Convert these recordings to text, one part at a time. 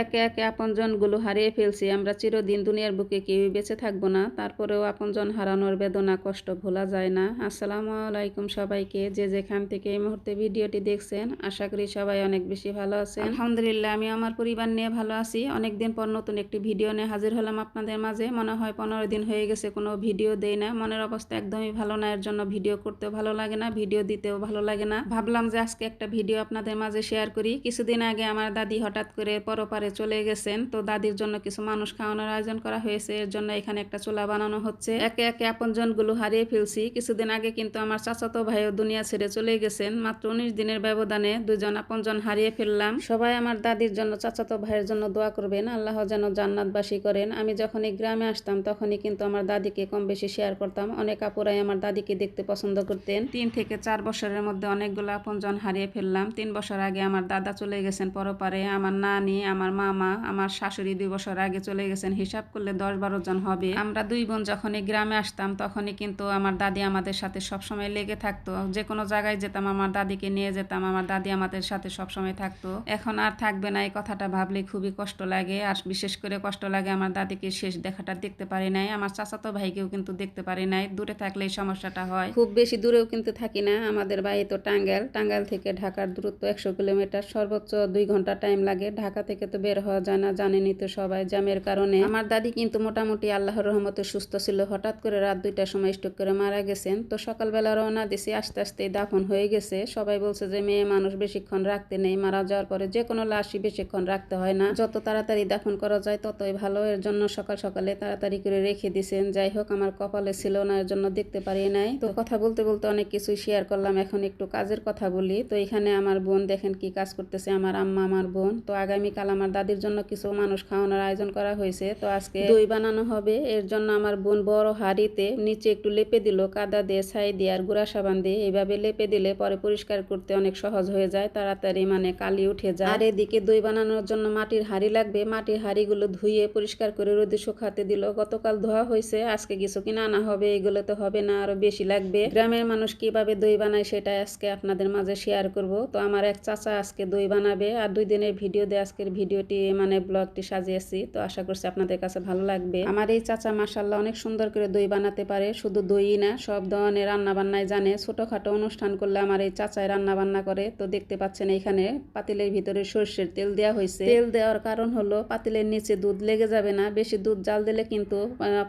একে একে আপনজনগুলো হারিয়ে ফেলছি। আমরা চিরদিন দুনিয়ার বুকে কেউই বেঁচে থাকব না। তারপরেও আপনজন হারানোর বেদনা, কষ্ট ভোলা যায় না। আসসালামু আলাইকুম সবাইকে। যে যেখান থেকে এই মুহূর্তে ভিডিওটি দেখছেন, আশা করি সবাই অনেক বেশি ভালো আছেন। আলহামদুলিল্লাহ, আমি আমার পরিবার নিয়ে ভালো আছি। অনেকদিন পর নতুন একটি ভিডিও নিয়ে হাজির হলাম আপনাদের মাঝে। মনে হয় পনেরো দিন হয়ে গেছে, কোনো ভিডিও দেই না। মনের অবস্থা একদমই ভালো না, এর জন্য ভিডিও করতেও ভালো লাগে না, ভিডিও দিতেও ভালো লাগে না। ভাবলাম যে আজকে একটা ভিডিও আপনাদের মাঝে শেয়ার করি। কিছুদিন আগে আমার দাদি হঠাৎ করে পরপারে চলে গেছেন। তো দাদির জন্য কিছু মানুষ খাওয়ানোর আয়োজন করা হয়েছে। এর জন্য এখানে একটা চুলা বানানো হচ্ছে। একে একে আপনজনগুলো হারিয়ে ফেলছি। কিছুদিন আগে কিন্তু আমার চাচাতো ভাইও দুনিয়া ছেড়ে চলে গেছেন। মাত্র উনিশ দিনের ব্যবধানে দুজন আপনজন হারিয়ে ফেললাম। সবাই আমার দাদির জন্য, চাচাতো ভাইয়ের জন্য দোয়া করবেন। আল্লাহ যেন জান্নাতবাসী করেন। আমি যখন এই গ্রামে আসতাম, তখনই কিন্তু আমার দাদিকে কম বেশি শেয়ার করতাম। অনেক আপুরাই আমার দাদিকে দেখতে পছন্দ করতেন। তিন থেকে চার বছরের মধ্যে অনেকগুলো আপনজন হারিয়ে ফেললাম। তিন বছর আগে আমার দাদা চলে গেছেন পরপারে। আমার নানি, আমার মামা আমার শাশুড়ি দুই বছর আগে চলে গেছেন, হিসাব করলে দশ বারো জন হবে। আমরা দুই বোন যখনই গ্রামে আসতাম, তখনই কিন্তু আমার দাদি আমাদের সাথে সবসময় লেগে থাকতো। যে কোনো জায়গায় যেতাম, আমার দাদিকে নিয়ে যেতাম, আমার দাদি আমাদের সাথে সবসময় থাকতো। এখন আর থাকবে না, এই কথাটা ভাবলে খুবই কষ্ট লাগে। আর বিশেষ করে কষ্ট লাগে আমার দাদিকে শেষ দেখাটা দেখতে পারি নাই, আমার চাচাতো ভাইকেও কিন্তু দেখতে পারি নাই। দূরে থাকলে এই সমস্যাটা হয়। খুব বেশি দূরেও কিন্তু থাকি না, আমাদের বাড়ি তো টাঙ্গাইল। টাঙ্গাইল থেকে ঢাকার দূরত্ব একশো কিলোমিটার, সর্বোচ্চ দুই ঘণ্টা টাইম লাগে। ঢাকা থেকে তো বের হওয়া যায় না, জানেনই তো সবাই জ্যামের কারণে। আমার দাদি কিন্তু মোটামুটি আল্লাহর রহমতে সুস্থ ছিল, হঠাৎ করে রাত দুইটার সময় স্ট্রোক করে মারা গেছেন। তো সকালবেলা রওনা দিছি, আস্তে আস্তে দাফন হয়ে গেছে। সবাই বলছে যে, মেয়ে মানুষ বেশিক্ষণ রাখতে নেই, মারা যাওয়ার পরে যে কোনো লাশই বেশিক্ষণ রাখতে হয় না। যত তাড়াতাড়ি দাফন করা যায়, ততই ভালো। এর জন্য সকাল সকালে তাড়াতাড়ি করে রেখে দিছেন। যাই হোক, আমার কপালে ছিল না, এর জন্য দেখতে পারি নাই। তো কথা বলতে বলতে অনেক কিছুই শেয়ার করলাম, এখন একটু কাজের কথা বলি। তো এখানে আমার বোন দেখেন কি কাজ করতেছে, আমার আম্মা, আমার বোন। তো আগামীকাল আমার দাদির জন্য কিছু মানুষ খাওয়ানোর আয়োজন করা হয়েছে। তো আজকে দই বানানো হবে। এর জন্য আমার বোন বড় হাড়িতে নিচে একটু লেপে দিল কাদা দিয়ে ছাই দিয়ে আর গুঁড়া সাবান দিয়ে। এইভাবে লেপে দিলে পরে পরিষ্কার করতে অনেক সহজ হয়ে যায় তাড়াতাড়ি মানে কালি উঠে যায়। আর এদিকে দই বানানোর জন্য মাটির হাঁড়ি লাগবে। মাটির হাঁড়িগুলো ধুয়ে পরিষ্কার করে রোদে শুকাতে দিল। গতকাল ধোয়া হয়েছে আজকে কিছু কিনে আনা হবে এগুলো তো হবে না আরও বেশি লাগবে। গ্রামের মানুষ কীভাবে দই বানায় সেটা আজকে আপনাদের মাঝে শেয়ার করব। তো আমার এক চাচা আজকে দই বানাবে আর দুই দিনের ভিডিও দিয়ে আজকের ভিডিওটি মানে ব্লগটি সাজিয়েছি, তো আশা করছি আপনাদের কাছে ভালো লাগবে। আমার এই চাচা মাসাল্লাহ অনেক সুন্দর করে দই বানাতে পারে, শুধু দই না, সব ধরনের রান্না বান্নায় জানে। ছোটখাটো অনুষ্ঠান করলে আমার এই চাচাই রান্না বান্না করে। তো দেখতে পাচ্ছেন এখানে পাতিলের ভিতরে সর্ষের তেল দেওয়া হয়েছে। তেল দেওয়ার কারণ হলো পাতিলের নিচে দুধ লেগে যাবে না, বেশি দুধ জাল দিলে কিন্তু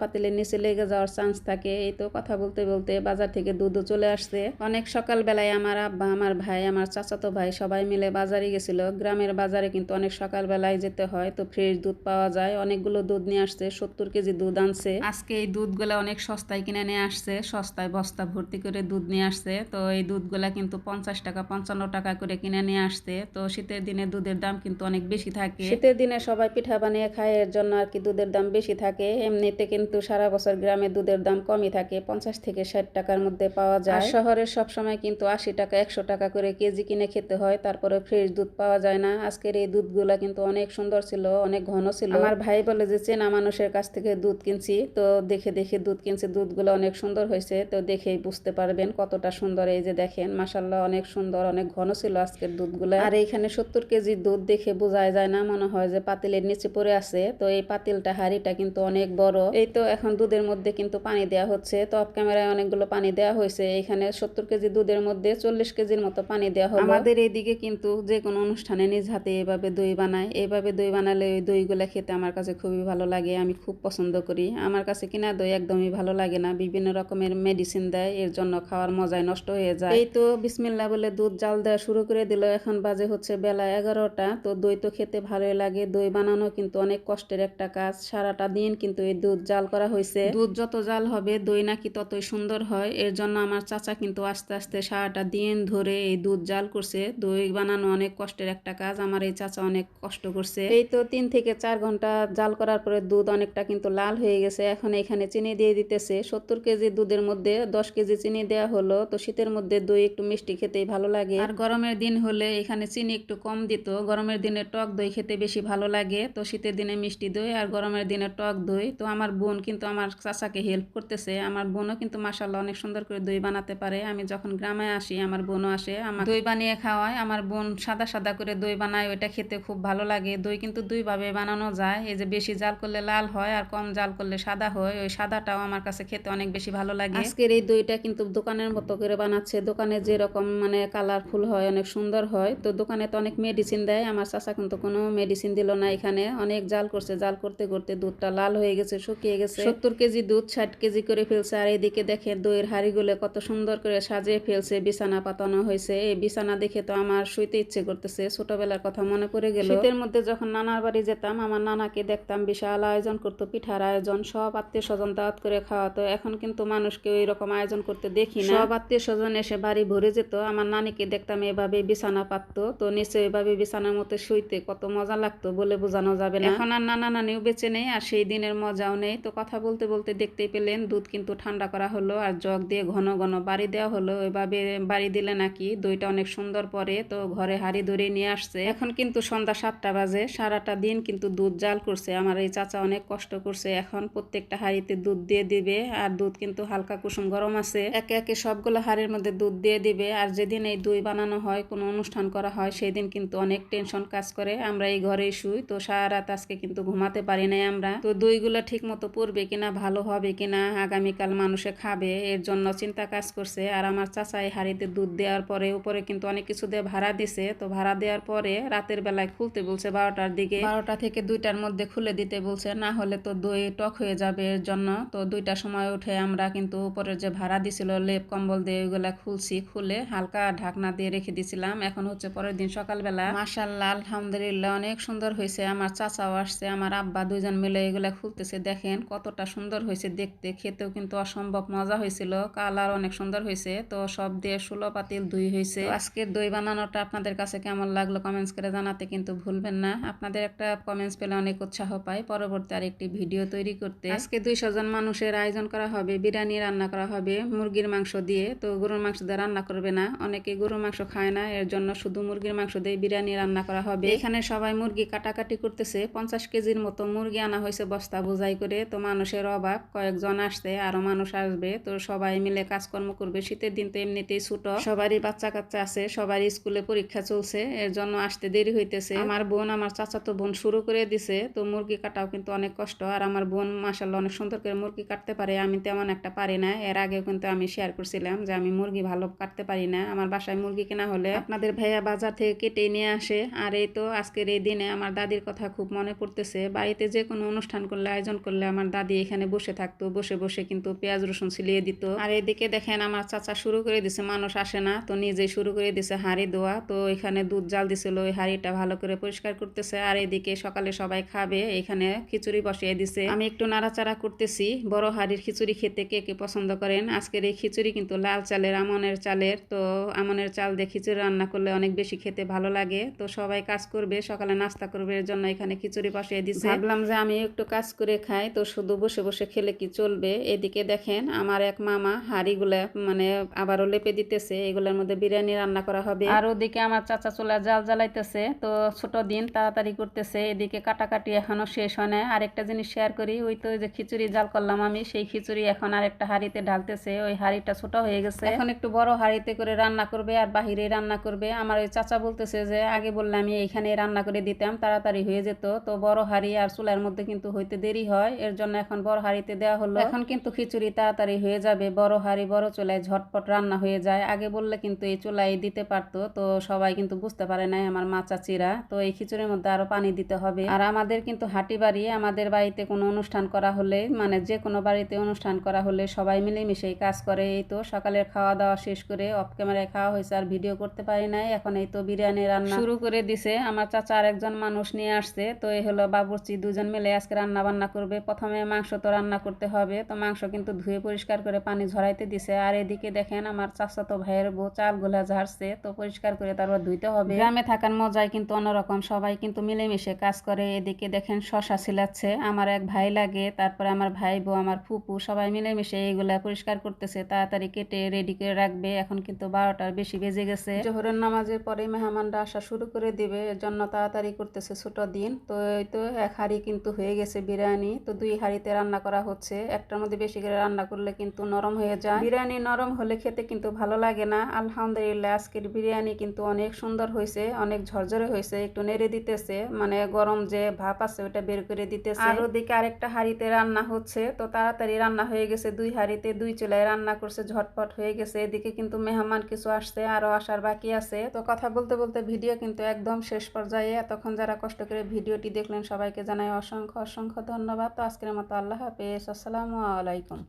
পাতিলের নিচে লেগে যাওয়ার চান্স থাকে। এই তো কথা বলতে বলতে বাজার থেকে দুধও চলে আসছে। অনেক সকাল বেলায় আমার আব্বা, আমার ভাই, আমার চাচাতো ভাই সবাই মিলে বাজারে গেছিল। গ্রামের বাজারে কিন্তু অনেক সকাল বেলায় যেতে হয় তো ফ্রেশ দুধ পাওয়া যায়। অনেকগুলো দুধ নিয়ে আসছে সত্তর কেজি দুধ আনছে। আজকে এই দুধগুলো অনেক সস্তায় কিনে নিয়ে আসছে সস্তায় বস্তা ভর্তি করে দুধ নিয়ে আসছে। তো এই দুধগুলা কিন্তু পঞ্চাশ টাকা পঞ্চান্ন টাকা করে কিনে নিয়ে আসছে। তো শীতের দিনে দুধের দাম কিন্তু অনেক বেশি থাকে। শীতের দিনে সবাই পিঠা বানিয়ে খায় এর জন্য আর কি দুধের দাম বেশি থাকে। এমনিতে কিন্তু সারা বছর গ্রামে দুধের দাম কমই থাকে পঞ্চাশ থেকে ষাট টাকার মধ্যে পাওয়া যায়। আর শহরে সবসময় কিন্তু আশি টাকা একশো টাকা করে কেজি কিনে খেতে হয় তারপরে ফ্রেশ দুধ পাওয়া যায় না। আজকের এই দুধগুলা কিন্তু অনেক সুন্দর ছিল অনেক ঘন ছিল। আমার ভাই বলে যে চেনা মানুষের কাছ থেকে দুধ কিনছি। তো দেখে দেখে দুধ কিনছি দুধগুলো অনেক সুন্দর হয়েছে। তো দেখেই বুঝতে পারবেন কতটা সুন্দর। এই যে দেখেন মাসাল্লাহ অনেক সুন্দর অনেক ঘন ছিল আজকের দুধগুলো। আর এইখানে সত্তর কেজি দুধ দেখে বোঝাই যায় না মনে হয় যে পাতিলের নিচে পড়ে আছে। তো এই পাতিলটা হাড়িটা কিন্তু অনেক বড়। এই তো এখন দুধের মধ্যে কিন্তু পানি দেওয়া হচ্ছে। তো অফ ক্যামেরায় অনেকগুলো পানি দেওয়া হয়েছে। এখানে সত্তর কেজি দুধের মধ্যে চল্লিশ কেজির মতো পানি দেওয়া হলো। আমাদের এইদিকে কিন্তু যে কোনো অনুষ্ঠানে নিজ হাতে এভাবে দই বানায়। এইভাবে দই বানালে ওই দইগুলো খেতে আমার কাছে খুবই ভালো লাগে, আমি খুব পছন্দ করি। আমার কাছে কিনা দই একদমই ভালো লাগে না, বিভিন্ন রকমের মেডিসিন দেয়, এর জন্য খাওয়ার মজায় নষ্ট হয়ে যায়। এই তো বিসমিল্লা বলে দুধ জাল দেওয়া শুরু করে দিল, এখন বাজে হচ্ছে বেলা এগারোটা। তো দই তো খেতে ভালোই লাগে, দই বানানো কিন্তু অনেক কষ্টের একটা কাজ, সারাটা দিন কিন্তু এই দুধ জাল করা হয়েছে দুধ যত জাল হবে, দই নাকি ততই সুন্দর হয়, এর জন্য আমার চাচা কিন্তু আস্তে আস্তে সারাটা দিন ধরে এই দুধ জাল করছে। দই বানানো অনেক কষ্টের একটা কাজ, আমার এই চাচা অনেক কষ্ট করছে। এই তো তিন থেকে চার ঘণ্টা জাল করার পরে দুধ অনেকটা কিন্তু লাল হয়ে গেছে এখন এখানে চিনি দিয়ে দিতেছে। সত্তর কেজি দুধের মধ্যে দশ কেজি চিনি দেওয়া হলো তো শীতের মধ্যে দই একটু মিষ্টি খেতেই ভালো লাগে। আর গরমের দিন হলে এখানে চিনি একটু কম দিত গরমের দিনে টক দই খেতে বেশি ভালো লাগে তো শীতের দিনে মিষ্টি দই আর গরমের দিনে টক দই। তো আমার বোন কিন্তু আমার চাচাকে হেল্প করতেছে আমার বোনও কিন্তু মাসাল্লাহ অনেক সুন্দর করে দই বানাতে পারে। আমি যখন গ্রামে আসি আমার বোনও আসে আমার দই বানিয়ে খাওয়ায় আমার বোন সাদা সাদা করে দই বানায় ওইটা খেতে খুব ভালো লাগে দই কিন্তু দুইভাবে বানানো যায়। এই যে বেশি জাল করলে লাল হয় আর কম জাল করলে সাদা হয় ওই সাদাটাও আমার কাছে খেতে অনেক বেশি ভালো লাগে। আজকের এই দইটা কিন্তু দোকানের মতো করে বানাচ্ছে। দোকানে যেরকম মানে কালারফুল হয় অনেক সুন্দর হয়। তো দোকানে তো অনেক মেডিসিন দেয়। আমার চাচা কিন্তু কোনো মেডিসিন দিল না এখানে। অনেক জাল করছে। জাল করতে করতে দুধটা লাল হয়ে গেছে শুকিয়ে গেছে। সত্তর কেজি দুধ ষাট কেজি করে ফেলছে। আর এদিকে দেখে দইয়ের হাড়িগুলো কত সুন্দর করে সাজিয়ে ফেলছে বিছানা পাতানো হয়েছে। এই বিছানা দেখে তো আমার শুইতে ইচ্ছে করতেছে। ছোটবেলার কথা মনে পড়ে গেল। শীতের মধ্যে যখন নানার বাড়ি যেতাম আমার নানাকে দেখতাম বিশাল আয়োজন করতো পিঠার আয়োজন সব আত্মীয় স্বজন দাওয়াত করে খাওয়াতো। এখন কিন্তু মানুষকে ওই রকম আয়োজন করতে দেখি না। সব আত্মীয় স্বজন এসে বাড়ি ভরে যেত আমার নানিকে দেখতাম এভাবে বিছানা পাততো। তো নিচে এভাবে বিছানার মতো শুইতে কত মজা লাগতো বলে বোঝানো যাবে না। এখন আর নানা নানিও বেঁচে নেই আর সেই দিনের মজাও নেই। তো কথা বলতে বলতে দেখতেই পেলেন দুধ কিন্তু ঠান্ডা করা হলো আর জগ দিয়ে ঘন ঘন বাড়ি দেওয়া হলো। ওইভাবে বাড়ি দিলে নাকি দইটা অনেক সুন্দর পরে তো ঘরে হাড়ি ধরে নিয়ে আসছে। এখন কিন্তু সন্ধ্যা সাতটা বাজে, সারাটা দিন কিন্তু দুধ জাল করছে। আমার এই চাচা অনেক কষ্ট করছে। এখন প্রত্যেকটা হাড়িতে দুধ দিয়ে দিবে আর দুধ কিন্তু হালকা কুসুম গরম আছে। একে একে সবগুলো হাড়ির মধ্যে দুধ দিয়ে দিবে আর যেদিন এই দই বানানো হয়, কোনো অনুষ্ঠান করা হয় সেই দিন কিন্তু অনেক টেনশন কাজ করে। আমরা এই ঘরে শুই। তো সারা রাত আজকে কিন্তু ঘুমাতে পারি নাই আমরা। তো দইগুলো ঠিক মতো পড়বে কিনা, ভালো হবে কিনা, আগামীকাল মানুষে খাবে, এর জন্য চিন্তা কাজ করছে। আর আমার চাচা এই হাড়িতে দুধ দেওয়ার পরে, উপরে কিন্তু অনেক কিছু দিয়ে ভাড়া দিছে। তো ভাড়া দেওয়ার পরে রাতের বেলায় খুলতে বলছে বারোটার দিকে। বারোটা থেকে দুইটার মধ্যে খুলে দিতে বলছে না হলে তো দই টক হয়ে যাবে এর জন্য। তো দুইটার সময় উঠে আমরা কিন্তু উপরে যে ভাড়া দিছিল লেপ কম্বল দিয়ে ওইগুলা খুলছি খুলে হালকা ঢাকনা দিয়ে রেখে দিছিলাম। এখন হচ্ছে পরের দিন সকালবেলা। মাসাল্লাহ আলহামদুলিল্লাহ অনেক সুন্দর হয়েছে। আমার চাচাও আসছে আমার আব্বা দুইজন মিলে এগুলা খুলতেছে। দেখেন কতটা সুন্দর হয়েছে দেখতে খেতেও কিন্তু অসম্ভব মজা হয়েছিল কালার অনেক সুন্দর হয়েছে। তো সব দিয়ে ষোলো পাতিল দুই হয়েছে। আজকের দই বানানোটা আপনাদের কাছে কেমন লাগল কমেন্টস করে জানাতে কিন্তু ভুলবেন না। আপনাদের একটা কমেন্টস পেলে অনেক উৎসাহ পাই। পরবর্তী আরেকটি ভিডিও তৈরি করতে। আজকে দুইশো জন মানুষের আয়োজন করা হবে। বিরিয়ানি রান্না করা হবে, মুরগির মাংস দিয়ে। তো গরুর মাংস দিয়ে রান্না করবে না। অনেকে গরুর মাংস খায় না, এর জন্য শুধু মুরগির মাংস দিয়ে বিরিয়ানি রান্না করা হবে। এখানে সবাই মুরগি কাটাকাটি করতেছে। পঞ্চাশ কেজির মতো মুরগি আনা হয়েছে বস্তা বোঝাই করে। তো মানুষের অভাব কয়েকজন আসছে, আরও মানুষ আসবে। তো সবাই মিলে কাজকর্ম করবে। শীতের দিন তো এমনিতেই ছোট। সবারই বাচ্চা কাচ্চা আছে, সবারই স্কুলে পরীক্ষা চলছে। এর জন্য আসতে দেরি হইতেছে। আমার বোন, আমার চাচাতো বোন শুরু করে দিছে, তো মুরগি কাটাও কিন্তু অনেক কষ্ট। আর আমার বোন মাসাল্লাহ অনেক সুন্দর করে মুরগি কাটতে পারে, আমি তেমন একটা পারি না। এর আগেও কিন্তু আমি শেয়ার করছিলাম যে আমি মুরগি ভালো কাটতে পারি না। আমার বাসায় মুরগি কেনা হলে আপনাদের ভাইয়া বাজার থেকে কেটে নিয়ে আসে। আর এই তো আজকের এই দিনে আমার দাদির কথা খুব মনে পড়তেছে। বাড়িতে যে কোনো অনুষ্ঠান করলে, আয়োজন করলে আমার দাদি এখানে বসে থাকতো, বসে বসে কিন্তু পেঁয়াজ, রসুন ছিলিয়ে দিত। আর এদিকে দেখেন আমার চাচা শুরু করে দিছে, মানুষ আসে না, তো নিজেই শুরু করে দিছে হাঁড়ি দোয়া তো এখানে দুধ জাল দিছিল, ওই হাঁড়িটা ভালো করে পরিষ্কার করতেছে, আর এদিকে সকালে সবাই খাবে, এখানে খিচুড়ি বসিয়ে দিছে। আমি একটু নাড়াচাড়া করতেছি, বড় হাঁড়ির খিচুড়ি খেতে কে কে পছন্দ করেন? আজকের এই খিচুড়ি কিন্তু লাল চালের, আমনের চালের, তো আমনের চাল দিয়ে খিচুড়ি রান্না করলে অনেক বেশি খেতে ভালো লাগে। তো সবাই কাজ করবে, সকালে নাস্তা করবে, এর জন্য এখানে খিচুড়ি বসিয়ে দিছে। ভাবলাম যে আমি একটু কাজ করে খাই, তো শুধু বসে বসে খেলে কি চলবে? এদিকে দেখেন আমার এক মামা হাঁড়িগুলা মানে আবারও লেপে দিতেছে, এগুলোর মধ্যে বিরিয়ানি রান্না করা হবে। আর ওদিকে আমার চাচা চুলা জাল জ্বালাইতেছে, তো ছোট দিন তাড়াতাড়ি করতেছে এদিকে কাটাকাটি এখনও শেষ হয় না। আরেকটা জিনিস শেয়ার করি ওই তো যে খিচুড়ি জাল করলাম আমি সেই খিচুড়ি এখন আরেকটা হাঁড়িতে ঢালতেছে ওই হাঁড়িটা ছোট হয়ে গেছে। এখন একটু বড় হাঁড়িতে করে রান্না করবে আর বাহিরে রান্না করবে। আমার ওই চাচা বলতেছে যে আগে বললে আমি এইখানে রান্না করে দিতাম তাড়াতাড়ি হয়ে যেত। তো বড় হাঁড়ি আর চুলার মধ্যে কিন্তু হইতে দেরি হয় এর জন্য এখন বড় হাঁড়িতে দেওয়া হলো। এখন কিন্তু খিচুড়ি তাড়াতাড়ি হয়ে যাবে বড় হাঁড়ি বড় চুলায় ঝটপট রান্না হয়ে যায়। আগে বললে কিন্তু এই চুলায় দিতে পারতো তো সবাই কিন্তু বুঝতে পারে নাই আমার মা চাচিরা। তো এই খিচুড়ির মধ্যে আরও পানি দিতে হবে। আর আমাদের কিন্তু হাঁটি বাড়ি, আমাদের বাড়িতে কোনো অনুষ্ঠান করা হলে মানে যে কোনো বাড়িতে অনুষ্ঠান করা হলে সবাই মিলেমিশে এই কাজ করে। এই তো সকালের খাওয়া দাওয়া শেষ করে অফ ক্যামেরায় খাওয়া হয়েছে, আর ভিডিও করতে পারি নাই। এখন এই তো বিরিয়ানি রান্না শুরু করে দিছে। আমার চাচা আরেকজন মানুষ নিয়ে আসছে, তো এই হলো বাবুর্চি দুজন মিলে আজকে রান্না বান্না করবে। প্রথমে মাংস তো রান্না করতে হবে, তো মাংস কিন্তু ধুয়ে পরিষ্কার করে পানি ঝরাইতে দিছে। আর এদিকে দেখেন আমার চাচাতো ভাইয়ের বউ চাল গোলা ঝাড়ছে, তো পরিষ্কার করে তারপর ধুইতে হবে। গ্রামে থাকার মজাই কিন্তু অন্যরকম। সবাই কিন্তু মিলেমিশে কাজ করে। এদিকে দেখেন শশা ছিলাচ্ছে, আমার এক ভাই লাগে, তারপরে আমার ভাই বউ, আমার ফুপু, সবাই মিলেমিশে এইগুলা পরিষ্কার করতেছে, তাড়াতাড়ি কেটে রেডি করে রাখবে। এখন কিন্তু বারোটার বেশি বেজে গেছে। জোহরের নামাজের পরে মেহমানরা আসা শুরু করে দিবে, এর জন্য তাড়াতাড়ি করতেছে ছোট দিন। তো এই তো এক হাঁড়ি কিন্তু হয়ে গেছে বিরিয়ানি, তো দুই হাঁড়িতে রান্না করা হচ্ছে। একটার মধ্যে বেশি করে রান্না করলে কিন্তু নরম হয়ে যায়। বিরিয়ানি নরম হলে খেতে কিন্তু ভালো লাগে না। আলহামদুলিল্লাহ, আজকের বিরিয়ানি কিন্তু অনেক সুন্দর হয়েছে, অনেক ঝরঝরে হয়েছে, একটু নেড়ে ছেড়ে দিতেছে মানে গরম যে ভাপ আছে ওটা বের করে দিতেছে। আর ওদিকে আরেকটা হাঁড়িতে রান্না হচ্ছে, তো তাড়াতাড়ি রান্না হয়ে গেছে, দুই হাঁড়িতে দুই চুলায় রান্না করছে, ঝটপট হয়ে গেছে, এদিকে কিন্তু মেহমান কিছু আসছে, আরও আসার বাকি আছে। তো কথা বলতে বলতে ভিডিও কিন্তু একদম শেষ পর্যায়ে, এতক্ষণ যারা কষ্ট করে ভিডিওটি দেখলেন সবাইকে জানাই অসংখ্য অসংখ্য ধন্যবাদ। তো আজকের মতো আল্লাহ হাফেজ, আসসালামু আলাইকুম।